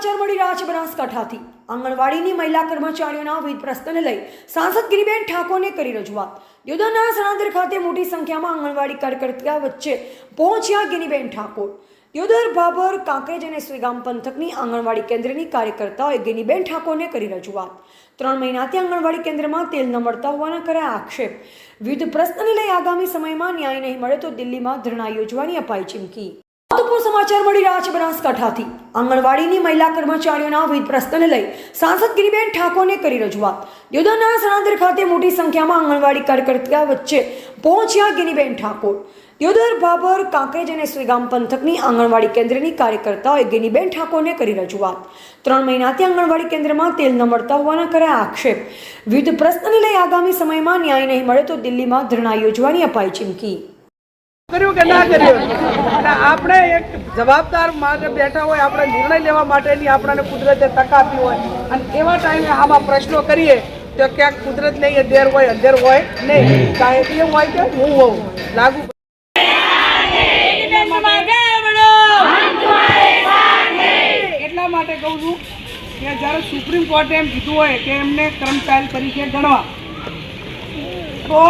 સમાચાર મળી રહ્યા છે બનાસકાંઠાથી. આંગણવાડીની મહિલા કર્મચારીઓના વિવિધ પ્રશ્નને લઈ સાંસદ ગિરિબેન ઠાકોરને કરી રજૂઆત. યોદરના સણાદર ખાતે મોટી સંખ્યામાં આંગણવાડી કાર્યકર્તા વચ્ચે પહોંચ્યા ગિનીબેન ઠાકોર. યોદર ભાભર કાંકરેજ અને સુઈગામ પંથકની આંગણવાડી કેન્દ્રની કાર્યકર્તાઓએ ગિનીબેન ઠાકોરને કરી રજૂઆત. ત્રણ મહિનાથી આંગણવાડી કેન્દ્રમાં તેલ ન મળતા હોવાના કર્યા આક્ષેપ. વિવિધ પ્રશ્નને લઈ આગામી સમયમાં ન્યાય નહીં મળે તો દિલ્હીમાં ધરણા યોજવાની અપાઈ ચીમકી. સમાચાર મળી રહ્યા છે બનાસકાંઠાથી. આંગણવાડીની મહિલા કર્મચારીઓના વિવિધ પ્રશ્નને લઈ સાંસદ ગિરિબેન ઠાકોરને કરી રજૂઆત. યોદરના સણાદર ખાતે મોટી સંખ્યામાં આંગણવાડી કાર્યકર્તા વચ્ચે પહોંચ્યા ગિનીબેન ઠાકોર. યોદર ભાભર કાંકરેજ અને સુઈગામ પંથકની આંગણવાડી કેન્દ્રની કાર્યકર્તાઓએ ગિનીબેન ઠાકોરને કરી રજૂઆત. ત્રણ મહિનાથી આંગણવાડી કેન્દ્રમાં તેલ ન મળતા હોવાના કર્યા આક્ષેપ. વિવિધ પ્રશ્નને લઈ આગામી સમયમાં ન્યાય નહીં મળે તો દિલ્હીમાં ધરણા યોજવાની અપાઈ ચીમકી. કર્યું કે ના કર્યું અને આપણે એક જવાબદાર માટે બેઠા હોય આપણે નિર્ણય લેવા માટેની આપણને કુદરતે તક આપી હોય. અને એવા ટાઈમે આમાં પ્રશ્નો કરીએ તો ક્યાંક કુદરત નહીં અધેર હોય અંધેર હોય નહીં. કાંઈ એમ હોય કે હું હોઉં. લાગુ એટલા માટે કહું છું કે જ્યારે સુપ્રીમ કોર્ટે એમ કીધું હોય કે એમને કર્મચારી તરીકે ગણવા તો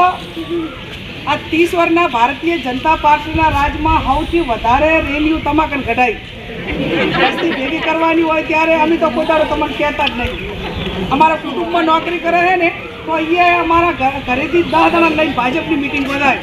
આ ત્રીસ વર્ષના ભારતીય જનતા પાર્ટીના રાજમાં સૌથી વધારે રેલીઓ તમાકન કઢાઈ વસ્તી ભેગી કરવાની હોય ત્યારે અમે તો પોતાનો તમને કહેતા જ નહીં. અમારા કુટુંબમાં નોકરી કરે છે ને, તો અહીંયા અમારા ઘર- ઘરેથી દસ જણા લઈને ભાજપની મિટિંગ બોલાય